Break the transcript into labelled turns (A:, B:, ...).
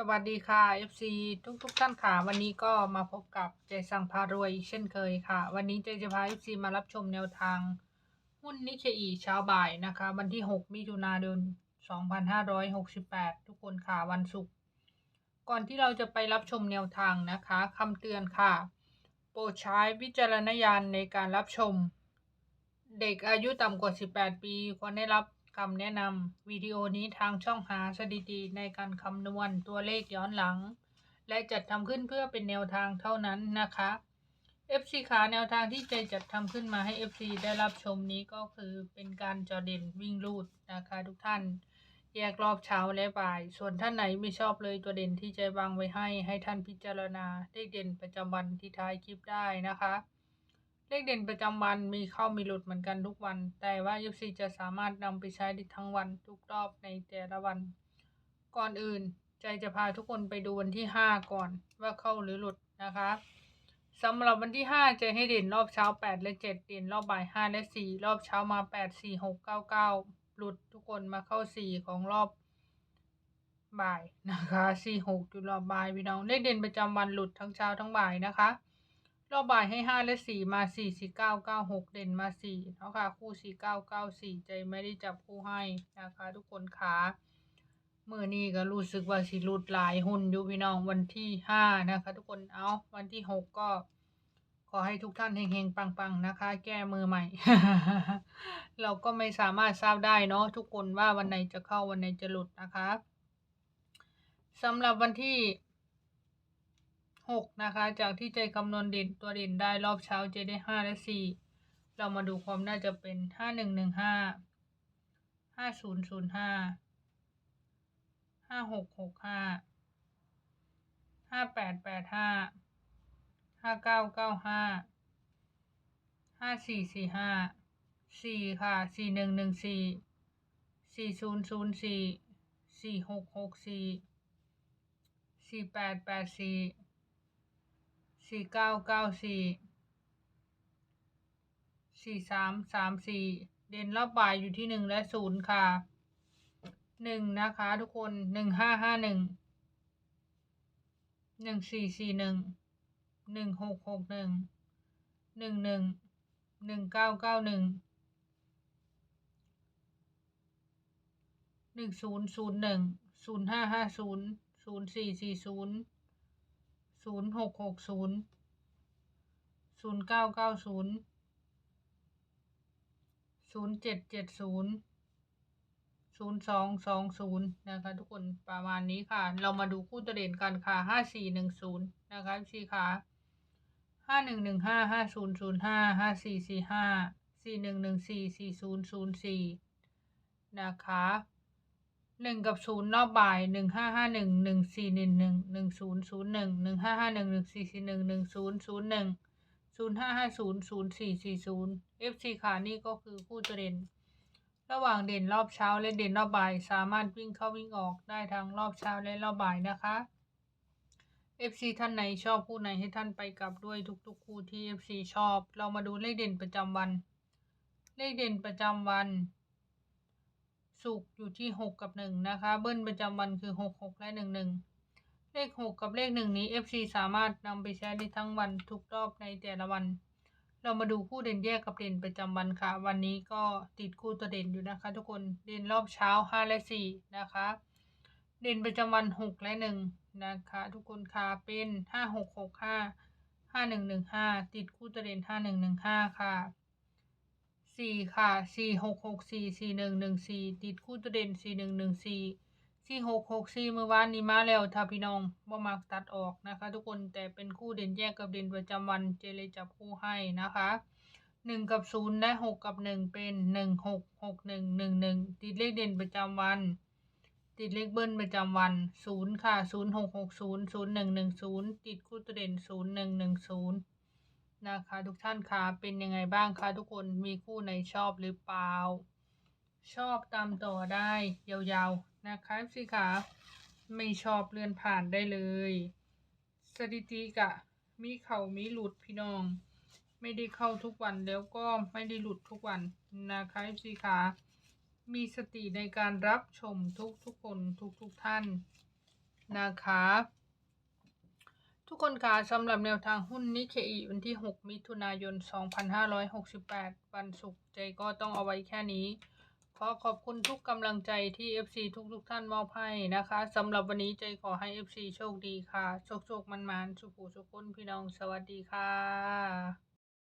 A: สวัสดีค่ะ FC ทุกทุกๆท่านค่ะ วันนี้ก็มาพบกับเจสังพารวยเช่นเคยค่ะ วันนี้เจจะพา FC มารับชมแนวทาง หุ้นนิเคอีเช้าบ่ายนะคะ วันที่ 6 มิถุนายน 2568 ทุกคนค่ะวันศุกร์ก่อนที่เราจะไปรับชมแนวทางนะคะคำเตือนค่ะ โปรดใช้วิจารณญาณในการรับชม เด็กอายุต่ำกว่า 18 ปีควรได้รับ คำแนะนำวิดีโอนี้ทางช่องหาสถิติในการคำนวณตัวเลขย้อนหลัง และจัดทำขึ้นเพื่อเป็นแนวทางเท่านั้นนะคะ FC ขาแนวทางที่ใจจัดทำขึ้นมาให้ FC ได้รับชมนี้ก็คือเป็นการจอเด่นวิ่งรูดนะคะทุกท่าน แยกรอบเช้าและบ่าย ส่วนท่านไหนไม่ชอบเลยตัวเด่นที่ใจวางไว้ให้ ให้ท่านพิจารณาเลขเด่นประจำวันที่ท้ายคลิปได้นะคะ เลขเด่นประจำวันมีเข้ามีหลุดเหมือนกันทุกวัน แต่ว่า FC จะสามารถนำไปใช้ได้ทั้งวันทุกรอบในแต่ละวัน ก่อนอื่น ใจจะพาทุกคนไปดูวันที่ 5 ก่อนว่าเข้าหรือหลุดนะคะสำหรับวันที่ 5 จะให้เด่นรอบเช้า 8 และ 7 เด่นรอบบ่าย 5 และ 4 รอบเช้ามา 8 4 6 9 9 หลุดทุกคนมาเข้า 4 ของรอบบ่ายนะคะ 4 6อยู่รอบบ่ายพี่น้องเลขเด่นประจำวันหลุดทั้งเช้าทั้งบ่ายนะคะ รอบบ่ายให้ห้าและสี่มาสี่สี่เก้าเก้าหกเด่นมาสี่เนาะค่ะ คู่สี่เก้าเก้าสี่ใจไม่ได้จับคู่ให้นะคะ ทุกคนขาเมื่อนี้ก็รู้สึกว่าสิรุดหลายหุ่นอยู่พี่น้องวันที่ห้านะคะ ทุกคนเอาวันที่หกก็ ขอให้ทุกท่านเฮงๆปังๆนะคะ แก้มือใหม่ เราก็ไม่สามารถทราบได้เนาะทุกคนว่าวันไหนจะเข้าวันไหนจะหลุดนะคะสำหรับวันที่ 6 นะคะ จากที่ใจคำนวณเด่นตัวเด่นได้รอบเช้าเจได้ 5 และ 4 เรามาดูความน่าจะเป็น 5 1 1 5 5 0 0 5 5 6 6 5 5 8 8 5 5 9 9 5 5 4 4 5 4 ค่ะ 4 1 1 4 4 0 0 4 4 6 6 4 4 8 8 4 สี่เก้าเก้าสี่สี่สามสามสี่เด่นรอบบ่ายอยู่ที่หนึ่งและศูนย์ค่ะหนึ่งนะคะทุกคนหนึ่งห้าห้าหนึ่งหนึ่งสี่สี่หนึ่งหนึ่งหกหกหนึ่งหนึ่งหนึ่งหนึ่งเก้าเก้าหนึ่งหนึ่งศูนย์ศูนย์หนึ่งศูนย์ห้าห้าศูนย์ศูนย์สี่สี่ศูนย์ ศูนย์หกหกศูนย์ศูนย์เก้าเก้าศูนย์ศูนย์เจ็ดเจ็ดศูนย์ศูนย์สองสองศูนย์นะคะทุกคนประมาณนี้ค่ะ เรามาดูคู่ตัวเด่นกันค่ะห้าสี่หนึ่งศูนย์นะคะพี่ค่ะห้าหนึ่งหนึ่งห้าห้าศูนย์ศูนย์ห้าห้าสี่สี่ห้าสี่หนึ่งหนึ่งสี่สี่ศูนย์ศูนย์สี่นะคะ หนึ่งกับศูนย์รอบบ่ายหนึ่งห้าห้าหนึ่งหนึ่งสี่หนึ่งหนึ่งหนึ่งศูนย์ศูนย์หนึ่งหนึ่งห้าห้าหนึ่งหนึ่งสี่สี่หนึ่งหนึ่งศูนย์ศูนย์หนึ่งศูนย์ห้าห้าศูนย์ศูนย์สี่สี่ศูนย์ FC ค่ะนี่ก็คือคู่เด่น ระหว่างเด่นรอบเช้าและเด่นรอบบ่าย สามารถวิ่งเข้าวิ่งออกได้ทั้งรอบเช้าและรอบบ่ายนะคะ FC ท่านไหนชอบคู่ไหนให้ท่านไปกลับด้วยทุกๆคู่ที่ FC ชอบ เรามาดูเลขเด่นประจำวัน เลขเด่นประจำวัน สุกอยู่ที่หกกับหนึ่งนะคะ เบิ้ลประจำวันคือหกหกและหนึ่งหนึ่งเลขหกกับเลขหนึ่งนี้ FC สามารถนำไปใช้ได้ทั้งวันทุกรอบในแต่ละวัน เรามาดูคู่เด่นแยกกับเด่นประจำวันค่ะ วันนี้ก็ติดคู่ตัวเด่นอยู่นะคะ ทุกคนเด่นรอบเช้าห้าและสี่นะคะ เด่นประจำวันหกและหนึ่งนะคะ ทุกคนค่ะเป็นห้าหกหกห้าห้าหนึ่งหนึ่งห้าติดคู่ตัวเด่นห้าหนึ่งหนึ่งห้าค่ะ สี่ค่ะสี่หกหกสี่สี่หนึ่งหนึ่งสี่ติดคู่ตัวเด่นสี่หนึ่งหนึ่งสี่สี่หกหกสี่เมื่อวานนี้มาแล้วถ้าพี่น้องบ่มักตัดออกนะคะ ทุกคนแต่เป็นคู่เด่นแยกกับเด่นประจำวันเจเลยจับคู่ให้นะคะหนึ่งกับศูนย์และหกกับหนึ่งเป็นหนึ่งหกหกหนึ่งหนึ่งหนึ่งติดเลขเด่นประจำวัน ติดเลขเบิ้ลประจำวันศูนย์ค่ะศูนย์หกหกศูนย์ศูนย์หนึ่งหนึ่งศูนย์ติดคู่ตัวเด่นศูนย์หนึ่งหนึ่งศูนย์ นะคะทุกท่านคะเป็นยังไงบ้างคะทุกคนมีคู่ไหนชอบหรือเปล่า ชอบตามต่อได้ยาวๆนะคะสิคะไม่ชอบเลื่อนผ่านได้เลย สถิติกะ มีเข่ามีหลุดพี่น้อง ไม่ได้เข้าทุกวันแล้วก็ไม่ได้หลุดทุกวันนะคะสิคะมีสติในการรับชมทุกทุกๆคนทุกทุกท่านนะคะ ทุกคนคะสำหรับแนวทางหุ้นนิเคอีวันที่ 6 มิถุนายน 2568 วันศุกร์ใจก็ต้องเอาไว้แค่นี้ ขอขอบคุณทุกกำลังใจที่ FC ทุกทุกๆท่านมอบให้นะคะสำหรับวันนี้ใจขอให้ FC โชคดีค่ะ โชคโชคมันมันๆสุขสุขคนพี่น้อง สวัสดีค่ะ